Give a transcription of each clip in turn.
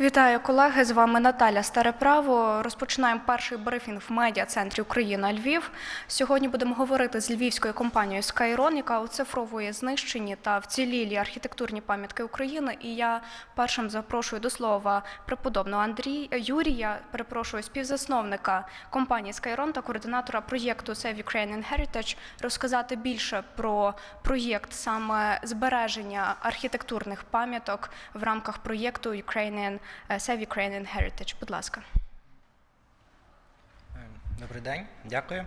Вітаю колеги. З вами Наталя Стареправо. Розпочинаємо перший брифінг в медіа-центрі Україна Львів. Сьогодні будемо говорити з львівською компанією Skyron, яка оцифровує знищені та вцілілі архітектурні пам'ятки України. І я першим запрошую до слова преподобного Андрій Юрія, перепрошую співзасновника компанії Skyron та координатора проєкту Save Ukrainian Heritage, розказати більше про проєкт саме збереження архітектурних пам'яток в рамках проєкту Ukrainian Save Ukrainian Heritage. Будь ласка. Е, Добрий день, дякую.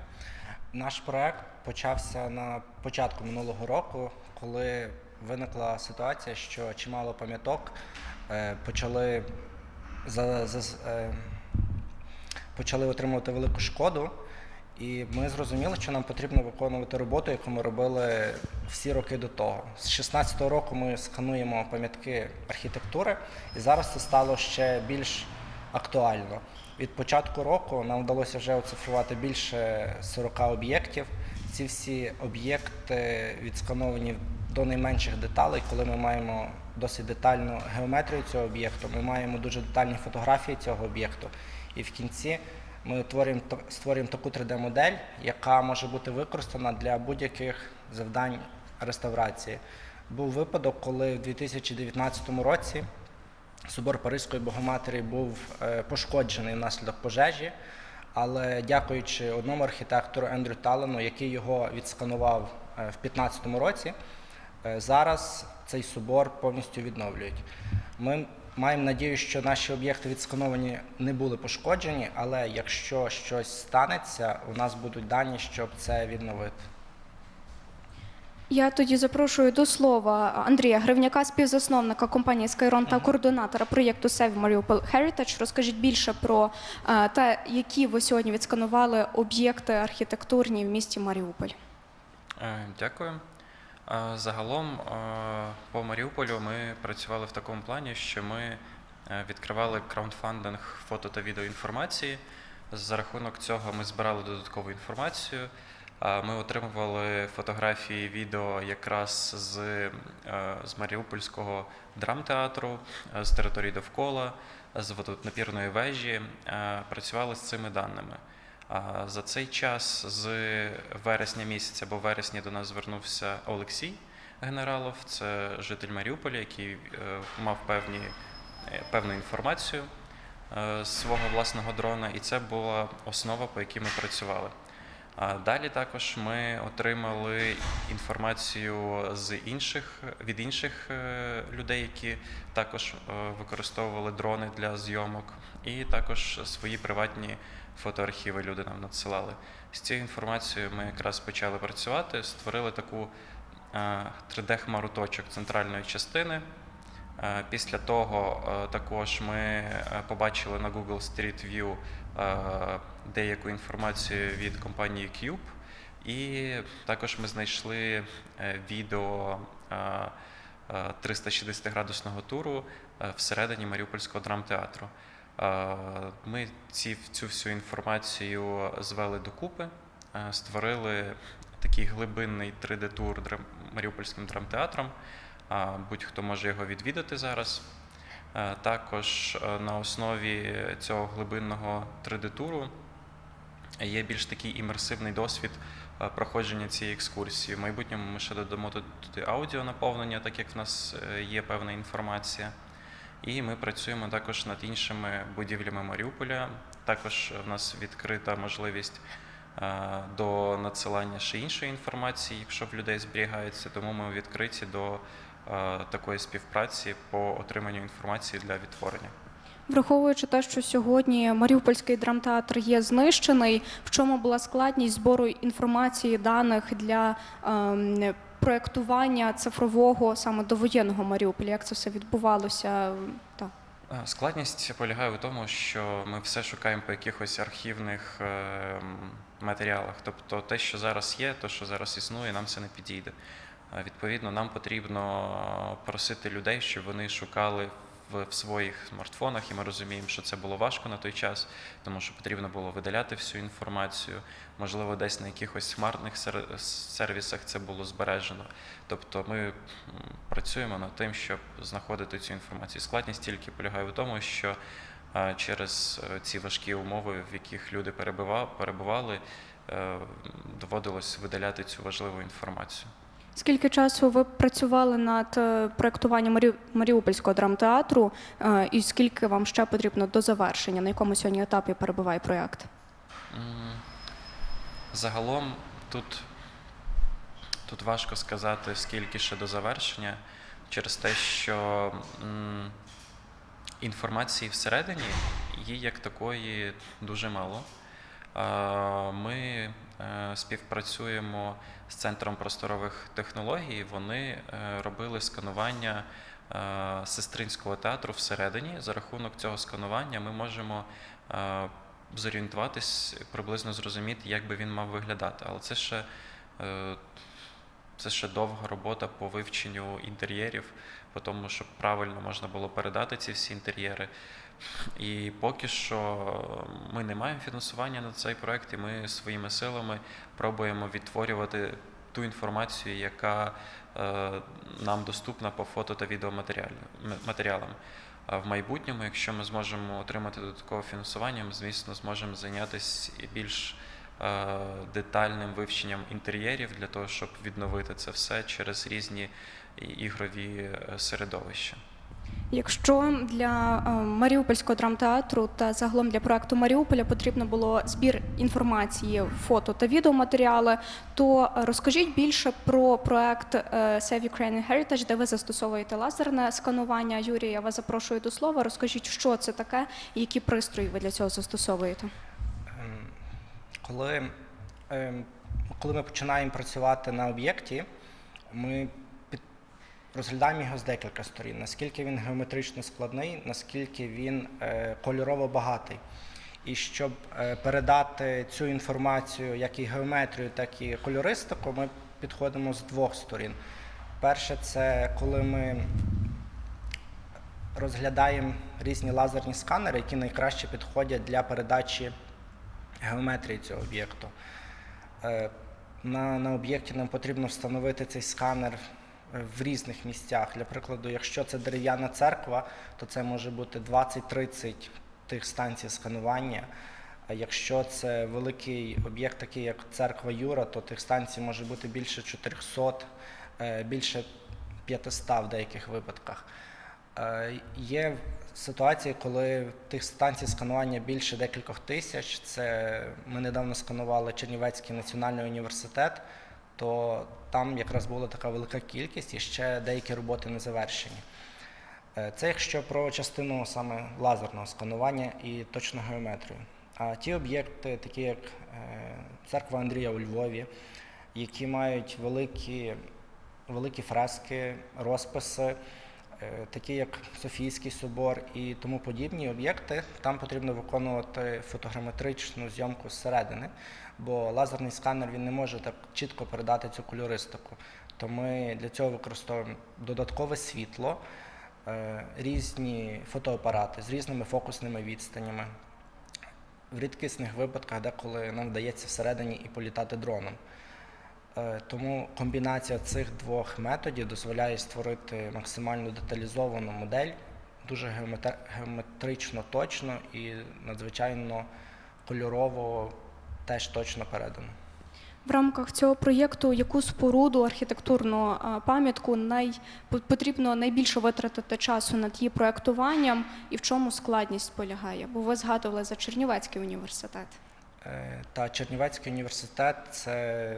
Наш проект почався на початку минулого року, коли виникла ситуація, що чимало пам'яток е, почали, за, за, е, почали отримувати велику шкоду. І ми зрозуміли, що нам потрібно виконувати роботу, яку ми робили всі роки до того. З 2016 року ми скануємо пам'ятки архітектури, і зараз це стало ще більш актуально. Від початку року нам вдалося вже оцифрувати більше 40 об'єктів. Ці всі об'єкти відскановані до найменших деталей, коли ми маємо досить детальну геометрію цього об'єкту, ми маємо дуже детальні фотографії цього об'єкту. І в кінці ми утворюємо, створюємо таку 3D-модель, яка може бути використана для будь-яких завдань реставрації. Був випадок, коли в 2019 році Собор Паризької Богоматері був е, пошкоджений внаслідок пожежі, але дякуючи одному архітектору Ендрю Талену, який його відсканував е, в 2015 році, е, зараз цей собор повністю відновлюють. Ми маємо надію, що наші об'єкти відскановані не були пошкоджені, але якщо щось станеться, у нас будуть дані, щоб це відновити. Я тоді запрошую до слова Андрія Гривняка, співзасновника компанії Skyron та координатора проєкту Save Mariupol Heritage. Розкажіть більше про е, те, які ви сьогодні відсканували об'єкти архітектурні в місті Маріуполь. Е, Дякую. Загалом е, по Маріуполю ми працювали в такому плані, що ми е, відкривали краундфандинг фото та відеоінформації. За рахунок цього ми збирали додаткову інформацію. Ми отримували фотографії, відео якраз з, е, з Маріупольського драмтеатру, з території довкола, з водонапірної вежі. Працювали з цими даними. За цей час з вересня місяця, бо в вересні до нас звернувся Олексій Генералов, це житель Маріуполя, який е, мав певні, е, певну інформацію е, з свого власного дрона, і це була основа, по якій ми працювали. Далі також ми отримали інформацію з інших від інших людей, які також використовували дрони для зйомок, і також свої приватні фотоархіви люди нам надсилали. З цією інформацією ми якраз почали працювати, створили таку 3D-хмару точок центральної частини. Е, Після того е, також ми е, побачили на Google Street View е, деяку інформацію від компанії Cube, і також ми знайшли е, відео е, е, 360-градусного туру е, всередині Маріупольського драмтеатру. Ми ці, цю всю інформацію звели докупи, е, створили такий глибинний 3D-тур драм- Маріупольським драмтеатром. Будь-хто може його відвідати зараз. Е, Також е, на основі цього глибинного 3D-туру є більш такий імерсивний досвід проходження цієї екскурсії. В майбутньому ми ще додамо туди аудіо наповнення, так як в нас є певна інформація. І ми працюємо також над іншими будівлями Маріуполя. Також в нас відкрита можливість е, до надсилання ще іншої інформації, якщо в людей зберігається, тому ми відкриті до е, такої співпраці по отриманню інформації для відтворення. Враховуючи те, що сьогодні Маріупольський драмтеатр є знищений, в чому була складність збору інформації, даних для ем, проектування цифрового саме довоєнного Маріуполя? Як це все відбувалося? Так. Е, Складність полягає у тому, що ми все шукаємо по якихось архівних е, матеріалах. Тобто те, що зараз є, те, що зараз існує, нам це не підійде. Е, Відповідно, нам потрібно просити людей, щоб вони шукали в, в своїх смартфонах, і ми розуміємо, що це було важко на той час, тому що потрібно було видаляти всю інформацію. Можливо, десь на якихось хмарних сервісах це було збережено. Тобто ми працюємо над тим, щоб знаходити цю інформацію. Складність тільки полягає в тому, що через е, ці важкі умови, в яких люди перебува- перебували, е, доводилось видаляти цю важливу інформацію. Скільки часу ви працювали над е, проектуванням Марі... Маріупольського драмтеатру, е, і скільки вам ще потрібно до завершення? На якому сьогодні етапі перебуває проєкт? Загалом тут, тут важко сказати, скільки ще до завершення, через те, що інформації всередині її як такої дуже мало. А, Ми е, співпрацюємо з Центром просторових технологій. Вони е, робили сканування е, сестринського театру всередині. За рахунок цього сканування ми можемо е, зорієнтуватись, приблизно зрозуміти, як би він мав виглядати. Але це ще, е, це ще довга робота по вивченню інтер'єрів, по тому, щоб правильно можна було передати ці всі інтер'єри. І поки що ми не маємо фінансування на цей проект, і ми своїми силами пробуємо відтворювати ту інформацію, яка е, нам доступна по фото та відеоматеріалам. А в майбутньому, якщо ми зможемо отримати додаткове фінансування, ми, звісно, зможемо зайнятися більш е, детальним вивченням інтер'єрів для того, щоб відновити це все через різні ігрові е, середовища. Якщо для е, Маріупольського драмтеатру та загалом для проекту Маріуполя потрібно було збір інформації, фото та відеоматеріали, то е, розкажіть більше про проект Save Ukrainian Heritage, де ви застосовуєте лазерне сканування. Юрій, я вас запрошую до слова. Розкажіть, що це таке і які пристрої ви для цього застосовуєте. Ем, Коли, ем, коли ми починаємо працювати на об'єкті, ми розглядаємо його з декілька сторін. Наскільки він геометрично складний, наскільки він е, кольорово багатий. І щоб е, передати цю інформацію, як і геометрію, так і кольористику, ми підходимо з двох сторін. Перше, це коли ми розглядаємо різні лазерні сканери, які найкраще підходять для передачі геометрії цього об'єкту. Е, На, на об'єкті нам потрібно встановити цей сканер в різних місцях. Для прикладу, якщо це дерев'яна церква, то це може бути 20-30 тих станцій сканування. А якщо це великий об'єкт, такий як церква Юра, то тих станцій може бути більше 400, е, більше 500 в деяких випадках. Е, Є ситуації, коли тих станцій сканування більше декількох тисяч. Це ми недавно сканували Чернівецький національний університет, то там якраз була така велика кількість і ще деякі роботи не завершені. Е, Це якщо про частину саме лазерного сканування і точну геометрію. А ті об'єкти, такі як е, церква Андрія у Львові, які мають великі, великі фрески, розписи, такі як Софійський собор і тому подібні об'єкти, там потрібно виконувати фотограметричну зйомку зсередини, бо лазерний сканер він не може так чітко передати цю кольористику. То ми для цього використовуємо додаткове світло, е, різні фотоапарати з різними фокусними відстанями. В рідкісних випадках, деколи нам вдається всередині і політати дроном. Е, Тому комбінація цих двох методів дозволяє створити максимально деталізовану модель, дуже геометр- геометрично точно і надзвичайно кольорово теж точно передано. В рамках цього проєкту яку споруду, архітектурну е, пам'ятку най... потрібно найбільше витратити часу над її проєктуванням і в чому складність полягає? Бо ви згадували за Чернівецький університет. Е, Та Чернівецький університет це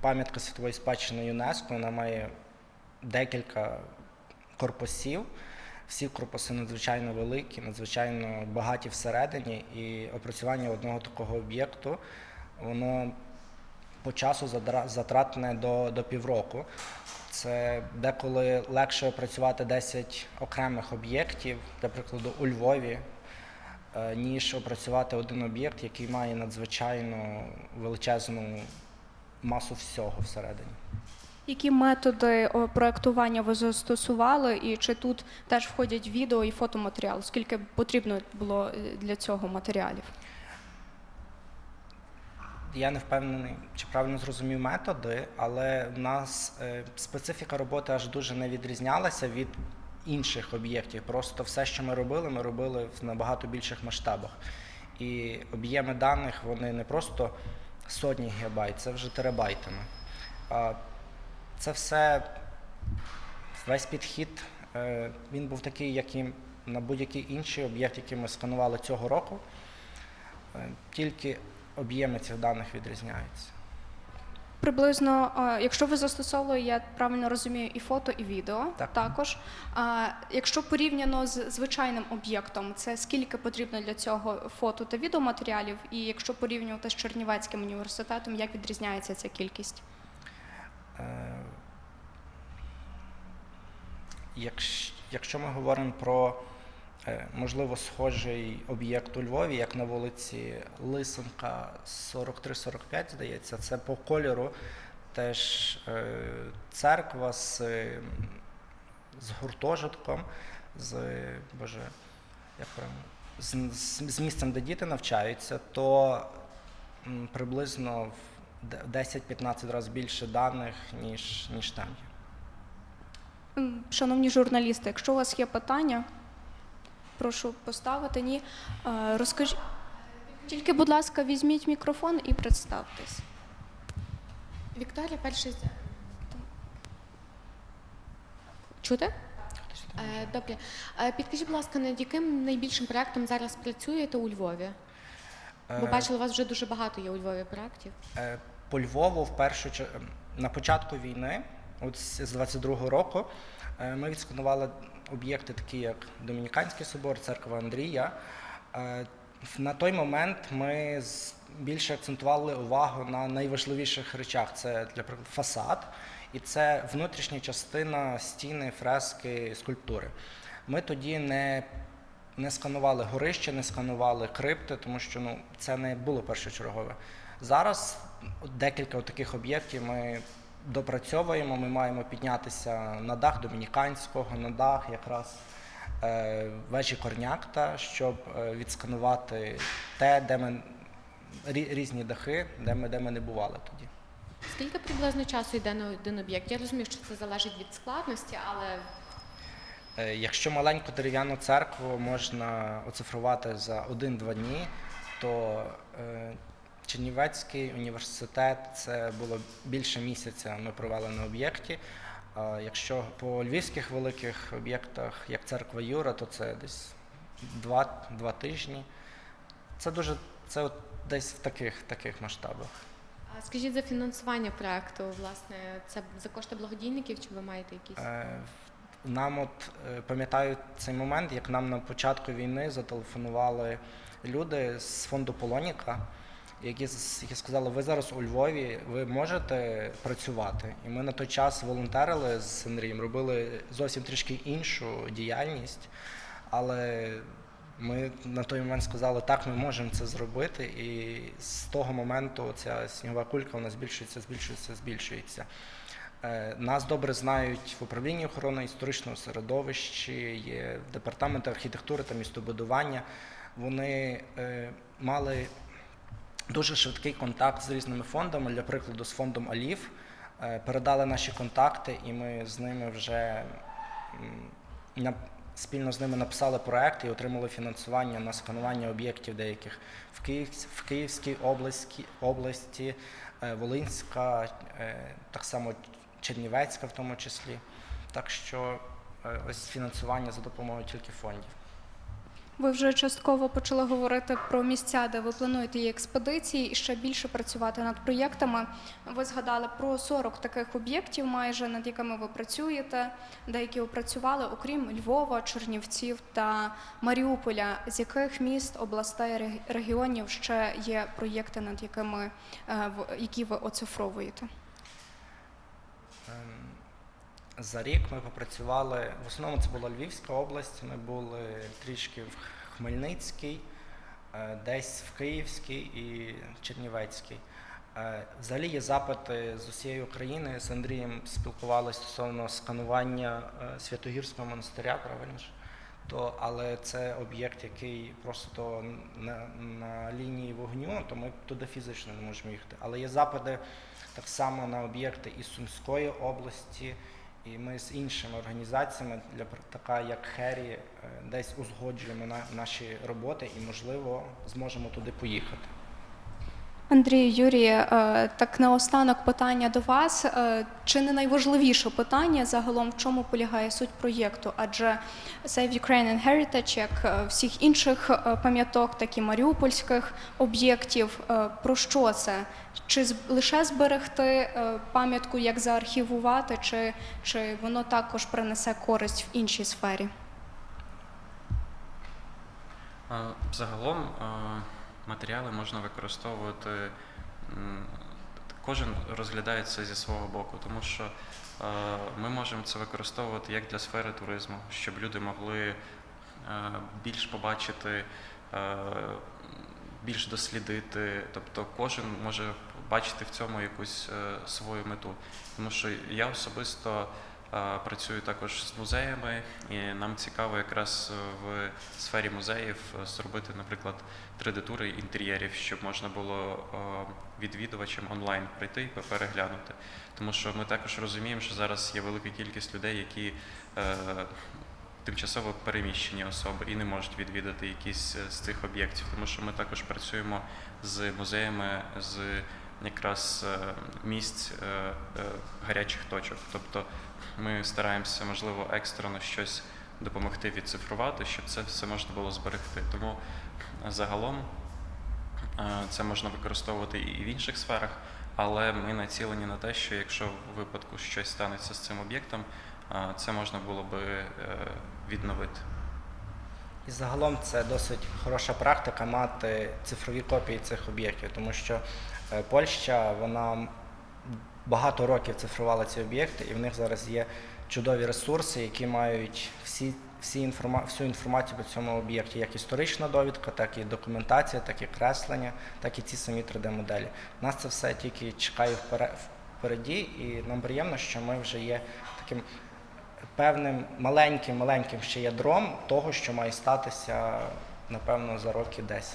пам'ятка світової спадщини ЮНЕСКО. Вона має декілька корпусів. Всі корпуси надзвичайно великі, надзвичайно багаті всередині, і опрацювання одного такого об'єкту воно по часу затратне до, до півроку. Це деколи легше опрацювати 10 окремих об'єктів, для прикладу, у Львові, ніж опрацювати один об'єкт, який має надзвичайно величезну масу всього всередині. Які методи проектування ви застосували, і чи тут теж входять відео і фотоматеріал? Скільки потрібно було е, для цього матеріалів? Я не впевнений, чи правильно зрозумів методи, але в нас е, специфіка роботи аж дуже не відрізнялася від інших об'єктів. Просто все, що ми робили, ми робили в набагато більших масштабах. І об'єми даних вони не просто сотні гігабайт, це вже терабайтами. Це все, весь підхід, е, він був такий, як і на будь-який інший об'єкт, який ми сканували цього року. Е, Тільки об'єми цих даних відрізняються. Приблизно, е, якщо ви застосовували, я правильно розумію, і фото, і відео Так. також. А якщо порівняно з звичайним об'єктом, це скільки потрібно для цього фото та відеоматеріалів? І якщо порівнювати з Чернівецьким університетом, як відрізняється ця кількість? Е, Якщо, ми говоримо про можливо схожий об'єкт у Львові, як на вулиці Лисенка 43-45, здається, це по кольору теж е, церква з, е, з гуртожитком, з Боже, як правильно, з, з, з місцем, де діти навчаються, то приблизно в 10-15 разів більше даних, ніж, ніж там є. Шановні журналісти, якщо у вас є питання, прошу поставити. Ні, Е, розкажіть. Тільки, будь ласка, візьміть мікрофон і представтесь. Вікторія, перший. з- Чути? Е, Добре. Е, Підкажіть, будь ласка, над яким найбільшим проектом зараз працюєте у Львові? Бо бачили, у вас вже дуже багато є у Львові проєктів. По Львову в першу на початку війни, от з з 22-го року, ми відсканували об'єкти, такі як Домініканський собор, церква Андрія. Е, На той момент ми більше акцентували увагу на найважливіших речах. Це, для фасад, і це внутрішня частина стіни, фрески, скульптури. Ми тоді не не сканували горище, не сканували крипти, тому що ну, це не було першочергове. Зараз декілька таких об'єктів ми допрацьовуємо. Ми маємо піднятися на дах Домініканського, на дах якраз е, вежі Корнякта, щоб е, відсканувати те, де ми рі- різні дахи, де ми, де ми не бували тоді. Скільки приблизно часу йде на один об'єкт? Я розумію, що це залежить від складності, але Е, Якщо маленьку дерев'яну церкву можна оцифрувати за один-два дні, то Чернівецький університет це було більше місяця. Ми провели на об'єкті. Якщо по львівських великих об'єктах, як церква Юра, то це десь два, два тижні. Це дуже це от десь в таких, таких масштабах. а скажіть за фінансування проекту, власне, це за кошти благодійників, чи ви маєте якісь? Е, Нам от е, пам'ятаю цей момент, як нам на початку війни зателефонували люди з фонду Полоніка, які, які сказали, ви зараз у Львові, ви можете працювати. І ми на той час волонтерили з Андрієм, робили зовсім трішки іншу діяльність, але ми на той момент сказали, так, ми можемо це зробити. І з того моменту ця снігова кулька вона збільшується, збільшується, збільшується. Е, Нас добре знають в управлінні охорони історичного середовища, є департамент архітектури та містобудування. Вони е, мали дуже швидкий контакт з різними фондами, для прикладу, з фондом Алів. Е, Передали наші контакти, і ми з ними вже спільно з ними написали проект і отримали фінансування на сканування об'єктів деяких в, Київ, в Київській області, області е, Волинська, е, так само Чернівецька в тому числі. Так що ось фінансування за допомогою тільки фондів. Ви вже частково почали говорити про місця, де ви плануєте є експедиції і ще більше працювати над проєктами. Ви згадали про 40 таких об'єктів, майже над якими ви працюєте, деякі опрацювали, окрім Львова, Чернівців та Маріуполя. З яких міст, областей, регіонів ще є проєкти, над якими е, які ви оцифровуєте? За рік ми попрацювали, в основному це була Львівська область, ми були трішки в Хмельницькій, е, десь в Київській і Чернівецькій. Е, Взагалі є запити з усієї України. З Андрієм спілкувалися стосовно сканування е, Святогірського монастиря, правильно ж? То, але це об'єкт, який просто на, на лінії вогню, то ми туди фізично не можемо їхати. Але є запити так само на об'єкти із Сумської області, і ми з іншими організаціями, для така як Хері, е, десь узгоджуємо на, наші роботи і, можливо, зможемо туди поїхати. Андрій Юрій, е, так наостанок питання до вас. Е, Чи не найважливіше питання загалом в чому полягає суть проєкту? Адже Save Ukrainian Heritage, як е, всіх інших пам'яток, так і маріупольських об'єктів, про що це? Чи лише зберегти пам'ятку, як заархівувати, чи, чи воно також принесе користь в іншій сфері? Загалом матеріали можна використовувати. Кожен розглядає це зі свого боку, тому що е, ми можемо це використовувати як для сфери туризму, щоб люди могли е, більш побачити, е, більш дослідити. Тобто кожен може бачити в цьому якусь свою мету. Тому що я особисто працюю також з музеями, і нам цікаво якраз е, в сфері музеїв е, зробити, наприклад, 3D-тури інтер'єрів, щоб можна було е, відвідувачам онлайн прийти і переглянути. Тому що ми також розуміємо, що зараз є велика кількість людей, які тимчасово переміщені особи і не можуть відвідати якісь з цих об'єктів, тому що ми також працюємо з музеями з якраз е, місць е, е, гарячих точок. Тобто ми стараємося, можливо, екстрено щось допомогти відцифрувати, щоб це все можна було зберегти. Тому загалом це можна використовувати і в інших сферах, але ми націлені на те, що якщо в випадку щось станеться з цим об'єктом, це можна було би відновити. І загалом це досить хороша практика мати цифрові копії цих об'єктів, тому що Польща вона багато років цифрувала ці об'єкти, і в них зараз є чудові ресурси, які мають всі, всі інформа, всю інформацію по цьому об'єкті, як історична довідка, так і документація, так і креслення, так і ці самі 3D-моделі. Нас це все тільки чекає впере- впереді, і нам приємно, що ми вже є таким певним маленьким маленьким ще ядром того, що має статися, напевно, за років 10.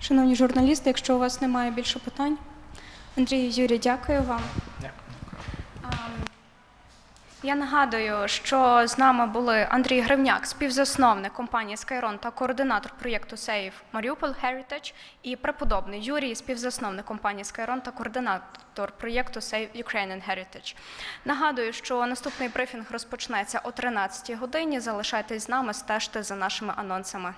Шановні журналісти, якщо у вас немає більше питань, Андрій Юрій, дякую вам. Дякую. Я нагадую, що з нами були Андрій Гривняк, співзасновник компанії Skyron та координатор проєкту Save Mariupol Heritage, і преподобний Юрій, співзасновник компанії Skyron та координатор проєкту Save Ukrainian Heritage. Нагадую, що наступний брифінг розпочнеться о 13 годині. Залишайтесь з нами, стежте за нашими анонсами.